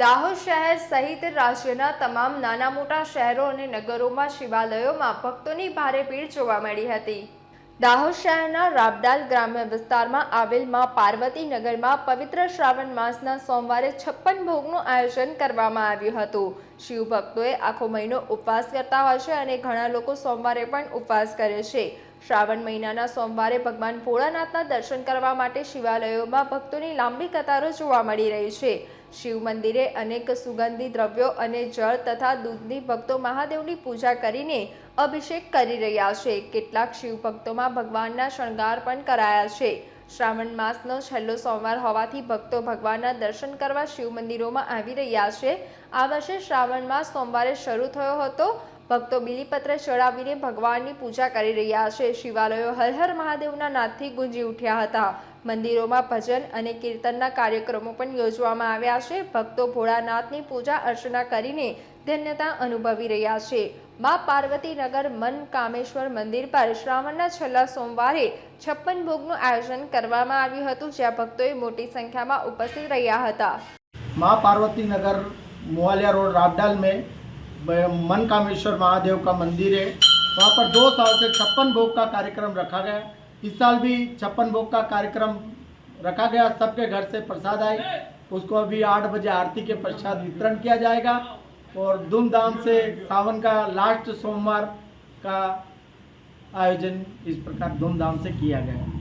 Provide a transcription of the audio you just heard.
દાહોદ શહેર સહિત રાજ્યના તમામ નાના મોટા શહેરો અને નગરોમાં શિવાલયોમાં ભક્તોની ભારે ભીડ જોવા મળી હતી. દાહોદ શહેરના રાબડાલ ગ્રામ્ય વિસ્તારમાં આવેલમાં પાર્વતી નગરમાં પવિત્ર શ્રાવણ માસના સોમવારે છપ્પન ભોગનું આયોજન કરવામાં આવ્યું હતું. શિવ ભક્તોએ આખો મહિનો ઉપવાસ કરતા હોય છે અને ઘણા લોકો સોમવારે પણ ઉપવાસ કરે છે. શ્રાવણ મહિનાના સોમવારે ભગવાન ભોળાનાથના દર્શન કરવા માટે શિવાલયોમાં ભક્તોની લાંબી કતારો જોવા મળી રહી છે. શિવ મંદિરે અનેક સુગંધી દ્રવ્યો અને જળ તથા દૂધની ભક્તો મહાદેવની પૂજા કરીને અભિષેક કરી રહ્યા છે. કેટલાક શિવ ભક્તોમાં ભગવાનના શણગાર પણ કરાયા છે. શ્રાવણ માસનો છેલ્લો સોમવાર હોવાથી ભક્તો ભગવાનના દર્શન કરવા શિવ મંદિરોમાં આવી રહ્યા છે. આ વર્ષે શ્રાવણ માસ સોમવારે શરૂ થયો હતો. ભક્તો બિલીપત્ર ચડાવીને ભગવાનની પૂજા કરી રહ્યા છે. શિવાલયો હર હર મહાદેવના નાદથી ગુંજી ઉઠ્યા હતા. મંદિરોમાં ભજન અને કીર્તનના કાર્યક્રમો પણ યોજવામાં આવ્યા છે. ભક્તો ભોળાનાથની પૂજા અર્ચના કરીને ધન્યતા અનુભવી રહ્યા છે. મા પાર્વતીનગર મન કામેશ્વર મંદિર પર શ્રાવણના છેલ્લા સોમવારે છપ્પન ભોગનું આયોજન કરવામાં આવ્યું હતું, જ્યાં ભક્તોએ મોટી સંખ્યામાં ઉપસ્થિત રહ્યા હતા. મા પાર્વતીનગર મોવાલિયા રોડ રાબડાલ મેં मन कामेश्वर महादेव का मंदिर है। वहाँ पर दो साल से छप्पन भोग का कार्यक्रम रखा गया। इस साल भी छप्पन भोग का कार्यक्रम रखा गया। सबके घर से प्रसाद आए। उसको अभी आठ बजे आरती के पश्चात वितरण किया जाएगा। और धूमधाम से सावन का लास्ट सोमवार का आयोजन इस प्रकार धूमधाम से किया गया।